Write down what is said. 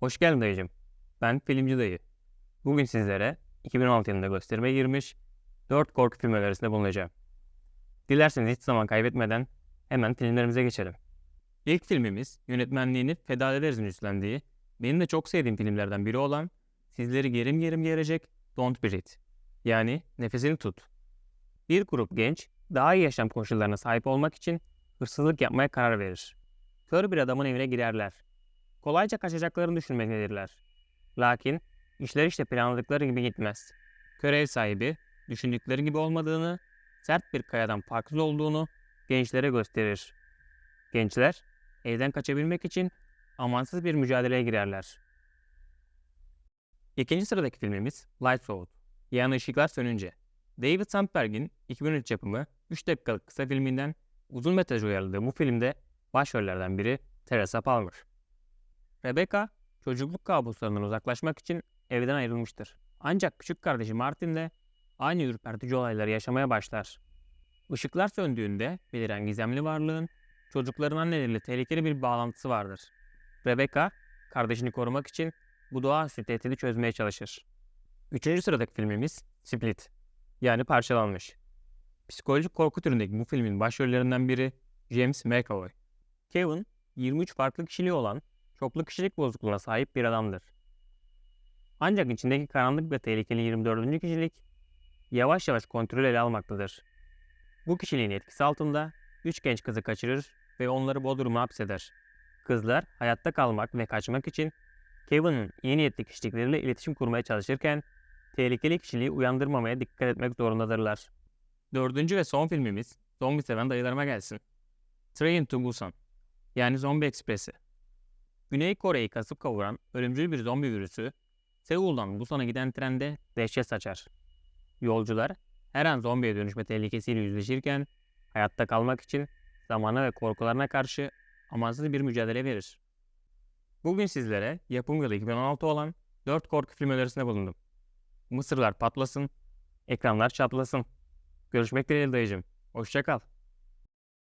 Hoş geldin dayıcım. Ben filmci dayı. Bugün sizlere 2016 yılında gösterime girmiş 4 korku filmi önerisinde bulunacağım. Dilerseniz hiç zaman kaybetmeden hemen filmlerimize geçelim. İlk filmimiz yönetmenliğini Feda Ederiz'in üstlendiği, benim de çok sevdiğim filmlerden biri olan sizleri gerim gerim gerecek Don't Breathe. Yani nefesini tut. Bir grup genç daha iyi yaşam koşullarına sahip olmak için hırsızlık yapmaya karar verir. Kör bir adamın evine girerler kolayca kaçacaklarını düşünmektedirler. Lakin işler işte planladıkları gibi gitmez. Körev sahibi düşündükleri gibi olmadığını, sert bir kayadan farksız olduğunu gençlere gösterir. Gençler evden kaçabilmek için amansız bir mücadeleye girerler. İkinci sıradaki filmimiz Lights Out. Yani ışıklar sönünce. David Sandberg'in 2003 yapımı 3 dakikalık kısa filminden uzun metraj uyarladığı bu filmde başrollerden biri Teresa Palmer. Rebecca, çocukluk kabuslarından uzaklaşmak için evden ayrılmıştır. Ancak küçük kardeşi Martin'le aynı ürpertici olayları yaşamaya başlar. Işıklar söndüğünde beliren gizemli varlığın çocukların anneleriyle tehlikeli bir bağlantısı vardır. Rebecca, kardeşini korumak için bu doğaüstü tehdidi çözmeye çalışır. Üçüncü sıradaki filmimiz Split, yani parçalanmış. Psikolojik korku türündeki bu filmin başrollerinden biri James McAvoy. Kevin, 23 farklı kişiliği olan çoklu kişilik bozukluğuna sahip bir adamdır. Ancak içindeki karanlık ve tehlikeli 24. kişilik yavaş yavaş kontrol ele almaktadır. Bu kişiliğin etkisi altında üç genç kızı kaçırır ve onları Bodrum'a hapseder. Kızlar hayatta kalmak ve kaçmak için Kevin'in iyi niyetli kişilikleriyle iletişim kurmaya çalışırken tehlikeli kişiliği uyandırmamaya dikkat etmek zorundadırlar. Dördüncü ve son filmimiz zombi seven dayılarıma gelsin. Train to Busan yani Zombi Ekspresi. Güney Kore'yi kasıp kavuran ölümcül bir zombi virüsü Seul'dan Busan'a giden trende dehşet saçar. Yolcular her an zombiye dönüşme tehlikesiyle yüzleşirken hayatta kalmak için zamana ve korkularına karşı amansız bir mücadele verir. Bugün sizlere yapım yılı 2016 olan 4 korku film önerisinde bulundum. Mısırlar patlasın, ekranlar çatlasın. Görüşmek dileğiyle dayıcım. Hoşçakal.